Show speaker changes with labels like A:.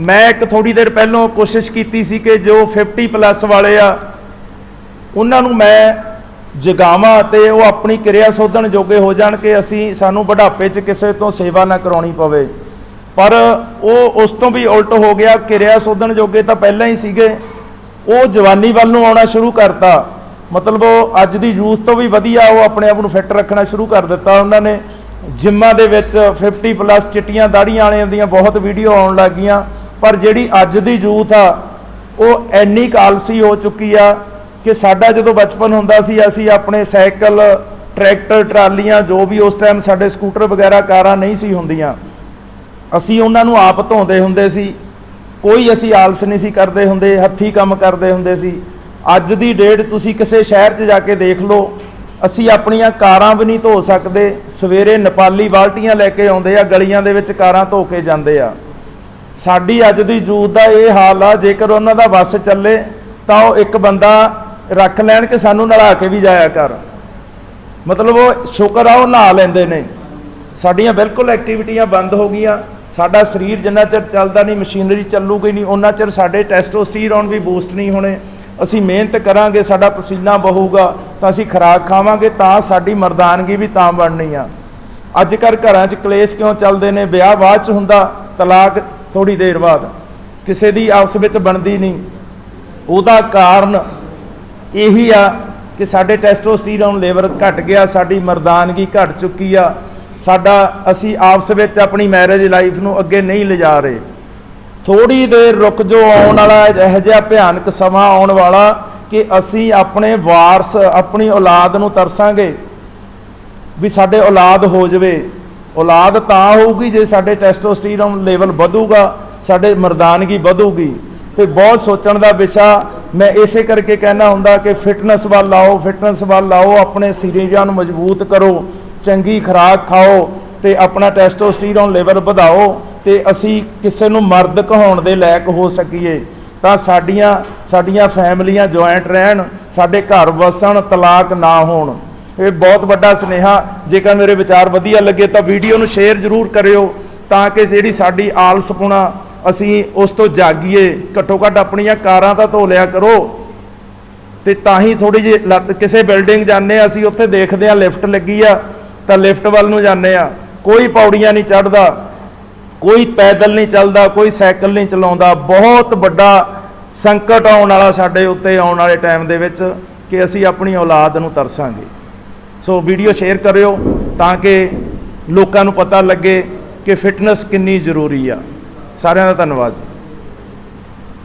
A: ਮੈਂ ਇੱਕ ਥੋੜੀ ਦੇਰ ਪਹਿਲਾਂ ਕੋਸ਼ਿਸ਼ ਕੀਤੀ ਸੀ ਕਿ ਜੋ 50 ਪਲੱਸ ਵਾਲੇ ਆ, ਉਹਨਾਂ ਨੂੰ ਮੈਂ ਜਗਾਵਾਂ ਤੇ ਉਹ ਆਪਣੀ ਕਿਰਿਆ ਸੋਧਣ ਜੋਗੇ ਹੋ ਜਾਣ ਕਿ ਅਸੀਂ, ਸਾਨੂੰ ਬੁਢਾਪੇ 'ਚ ਕਿਸੇ ਤੋਂ ਸੇਵਾ ਨਾ ਕਰਾਉਣੀ ਪਵੇ। ਪਰ ਉਹ ਉਸ ਤੋਂ ਵੀ ਉਲਟ ਹੋ ਗਿਆ, ਕਿਰਿਆ ਸੋਧਣ ਜੋਗੇ ਤਾਂ ਪਹਿਲਾਂ ਹੀ ਸੀਗੇ। ਉਹ ਜਵਾਨੀ ਵੱਲ ਨੂੰ ਆਉਣਾ ਸ਼ੁਰੂ ਕਰਤਾ। ਮਤਲਬ ਉਹ ਅੱਜ ਦੀ ਯੂਥ ਤੋਂ ਵੀ ਵਧੀਆ ਉਹ ਆਪਣੇ ਆਪ ਨੂੰ ਫਿੱਟ ਰੱਖਣਾ ਸ਼ੁਰੂ ਕਰ ਦਿੱਤਾ ਉਹਨਾਂ ਨੇ। ਜਿੰਮਾਂ ਦੇ ਵਿੱਚ 50 ਪਲੱਸ ਚਿੱਟੀਆਂ ਦਾੜੀਆਂ ਵਾਲਿਆਂ ਦੀਆਂ ਬਹੁਤ ਵੀਡੀਓ ਆਉਣ ਲੱਗੀਆਂ ਪਰ ਜਿਹੜੀ ਅੱਜ ਦੀ ਯੂਥ ਆ, ਉਹ ਐਨੀ ਕਾਲਸੀ ਹੋ ਚੁੱਕੀ ਆ ਕਿ ਸਾਡਾ ਜਦੋਂ ਬਚਪਨ ਹੁੰਦਾ ਸੀ, ਅਸੀਂ ਆਪਣੇ ਸਾਈਕਲ, ਟਰੈਕਟਰ, ਟਰਾਲੀਆਂ, ਜੋ ਵੀ ਉਸ ਟਾਈਮ ਸਾਡੇ ਸਕੂਟਰ ਵਗੈਰਾ, ਕਾਰਾਂ ਨਹੀਂ ਸੀ ਹੁੰਦੀਆਂ, ਅਸੀਂ ਉਹਨਾਂ ਨੂੰ ਆਪ ਧੋਂਦੇ ਹੁੰਦੇ ਸੀ। ਕੋਈ ਅਸੀਂ ਆਲਸ ਨਹੀਂ ਸੀ ਕਰਦੇ ਹੁੰਦੇ, ਹੱਥੀ ਕੰਮ ਕਰਦੇ ਹੁੰਦੇ ਸੀ। ਅੱਜ ਦੀ ਡੇਟ ਤੁਸੀਂ ਕਿਸੇ ਸ਼ਹਿਰ 'ਚ ਜਾ ਕੇ ਦੇਖ ਲਓ, ਅਸੀਂ ਆਪਣੀਆਂ ਕਾਰਾਂ ਵੀ ਨਹੀਂ ਧੋ ਸਕਦੇ। ਸਵੇਰੇ ਨੇਪਾਲੀ ਬਾਲਟੀਆਂ ਲੈ ਕੇ ਆਉਂਦੇ ਆ, ਗਲੀਆਂ ਦੇ ਵਿੱਚ ਕਾਰਾਂ ਧੋ ਕੇ ਜਾਂਦੇ ਆ। ਸਾਡੀ ਅੱਜ ਦੀ ਯੂਥ ਦਾ ਇਹ ਹਾਲ ਆ, ਜੇਕਰ ਉਹਨਾਂ ਦਾ ਵੱਸ ਚੱਲੇ, ਤਾਂ ਉਹ ਇੱਕ ਬੰਦਾ ਰੱਖ ਲੈਣ ਕਿ ਸਾਨੂੰ ਨਲਾ ਕੇ ਵੀ ਜਾਇਆ ਕਰ। ਮਤਲਬ ਉਹ ਸ਼ੁਕਰ ਆ, ਉਹ ਨਹਾ ਲੈਂਦੇ ਨੇ। ਸਾਡੀਆਂ ਬਿਲਕੁਲ ਐਕਟੀਵਿਟੀਆਂ ਬੰਦ ਹੋ ਗਈਆਂ। ਸਾਡਾ ਸਰੀਰ ਜਿੰਨਾ ਚਿਰ ਚੱਲਦਾ ਨਹੀਂ, ਮਸ਼ੀਨਰੀ ਚੱਲੂਗੀ ਨਹੀਂ, ਉਹਨਾਂ ਚਿਰ ਸਾਡੇ ਟੈਸਟੋਸਟੀਰੋਨ ਵੀ ਬੂਸਟ ਨਹੀਂ ਹੋਣੇ। ਅਸੀਂ ਮਿਹਨਤ ਕਰਾਂਗੇ, ਸਾਡਾ ਪਸੀਨਾ ਬਹੂਗਾ, ਤਾਂ ਅਸੀਂ ਖੁਰਾਕ ਖਾਵਾਂਗੇ, ਤਾਂ ਸਾਡੀ ਮਰਦਾਨਗੀ ਵੀ ਤਾਂ ਬਣਨੀ ਆ। ਅੱਜ ਕੱਲ੍ਹ ਘਰਾਂ 'ਚ ਕਲੇਸ਼ ਕਿਉਂ ਚੱਲਦੇ ਨੇ? ਵਿਆਹ ਬਾਅਦ 'ਚ ਹੁੰਦਾ, ਤਲਾਕ ਥੋੜੀ ਦੇਰ ਬਾਅਦ। ਕਿਸੇ ਦੀ ਆਪਸ ਵਿੱਚ ਬਣਦੀ ਨਹੀਂ। ਉਹਦਾ ਕਾਰਨ ਇਹੀ ਆ ਕਿ ਸਾਡੇ ਟੈਸਟੋਸਟੀਰੋਨ ਲੈਵਲ ਘਟ ਗਿਆ, ਸਾਡੀ ਮਰਦਾਨਗੀ ਘਟ ਚੁੱਕੀ ਆ। ਸਾਡਾ ਅਸੀਂ ਆਪਸ ਵਿੱਚ ਆਪਣੀ ਮੈਰਿਜ ਲਾਈਫ ਨੂੰ ਅੱਗੇ ਨਹੀਂ ਲਿਜਾ ਰਹੇ। ਥੋੜੀ ਦੇਰ ਰੁਕ ਜੋ ਆਉਣ ਵਾਲਾ ਇਹੋ ਜਿਹਾ ਭਿਆਨਕ ਸਮਾਂ ਆਉਣ ਵਾਲਾ ਕਿ ਅਸੀਂ ਆਪਣੇ ਵਾਰਸ, ਆਪਣੀ ਔਲਾਦ ਨੂੰ ਤਰਸਾਂਗੇ। ਵੀ ਸਾਡੇ ਔਲਾਦ ਹੋ ਜਾਵੇ। ਔਲਾਦ ਤਾਂ ਹੋਊਗੀ ਜੇ ਸਾਡੇ ਟੈਸਟੋਸਟੀਰੋਨ ਲੈਵਲ ਵਧੂਗਾ, ਸਾਡੇ ਮਰਦਾਨਗੀ ਵਧੂਗੀ। ਤੇ ਬਹੁਤ ਸੋਚਣ ਦਾ ਵਿਸ਼ਾ, ਮੈਂ ਇਸੇ ਕਰਕੇ ਕਹਿਣਾ ਹੁੰਦਾ ਕਿ ਫਿਟਨੈਸ ਵੱਲ ਲਾਓ ਫਿਟਨੈਸ ਵੱਲ ਲਾਓ ਆਪਣੇ ਸਰੀਰਾਂ ਨੂੰ ਮਜ਼ਬੂਤ ਕਰੋ, ਚੰਗੀ ਖੁਰਾਕ ਖਾਓ ਤੇ ਆਪਣਾ ਟੈਸਟੋਸਟੀਰੋਨ ਲੈਵਲ ਵਧਾਓ ਤੇ ਅਸੀਂ ਕਿਸੇ ਨੂੰ ਮਰਦ ਕਹਾਉਣ ਦੇ ਲਾਇਕ ਹੋ ਸਕੀਏ। ਤਾਂ ਸਾਡੀਆਂ ਸਾਡੀਆਂ ਫੈਮਲੀਆਂ ਜੁਆਇੰਟ ਰਹਿਣ, ਸਾਡੇ ਘਰ ਵਸਣ, ਤਲਾਕ ਨਾ ਹੋਣ। ਇਹ ਬਹੁਤ ਵੱਡਾ ਸੁਨੇਹਾ, ਜੇਕਰ ਮੇਰੇ ਵਿਚਾਰ ਵਧੀਆ ਲੱਗੇ ਤਾਂ ਵੀਡੀਓ ਨੂੰ ਸ਼ੇਅਰ ਜ਼ਰੂਰ ਕਰਿਓ ਤਾਂ ਕਿ ਜਿਹੜੀ ਸਾਡੀ ਆਲਸਪੁਣਾ ਅਸੀਂ ਉਸ ਤੋਂ ਜਾਗੀਏ, ਘੱਟੋ ਘੱਟ ਆਪਣੀਆਂ ਕਾਰਾਂ ਤਾਂ ਧੋ ਲਿਆ ਕਰੋ। ਤੇ ਤਾਂ ਹੀ ਥੋੜੀ ਜਿਹੀ ਲੱਤ, ਕਿਸੇ ਬਿਲਡਿੰਗ ਜਾਂਦੇ ਆ ਅਸੀਂ ਉੱਥੇ ਦੇਖਦੇ ਆ ਲਿਫਟ ਲੱਗੀ ਆ, ਤਾਂ ਲਿਫਟ ਵੱਲ ਨੂੰ ਜਾਂਦੇ ਆ ਕੋਈ ਪੌੜੀਆਂ ਨਹੀਂ ਚੜਦਾ ਕੋਈ ਪੈਦਲ ਨਹੀਂ ਚੱਲਦਾ, ਕੋਈ ਸਾਈਕਲ ਨਹੀਂ ਚਲਾਉਂਦਾ। ਬਹੁਤ ਵੱਡਾ ਸੰਕਟ ਆਉਣ ਵਾਲਾ ਸਾਡੇ ਉੱਤੇ ਆਉਣ ਵਾਲੇ ਟਾਈਮ ਦੇ ਵਿੱਚ ਕਿ ਅਸੀਂ ਆਪਣੀ ਔਲਾਦ ਨੂੰ ਤਰਸਾਂਗੇ। ਸੋ ਵੀਡੀਓ ਸ਼ੇਅਰ ਕਰਿਓ ਤਾਂ ਕਿ ਲੋਕਾਂ ਨੂੰ ਪਤਾ ਲੱਗੇ ਕਿ ਫਿਟਨੈਸ ਕਿੰਨੀ ਜ਼ਰੂਰੀ ਆ। ਸਾਰਿਆਂ ਦਾ ਧੰਨਵਾਦ ਜੀ।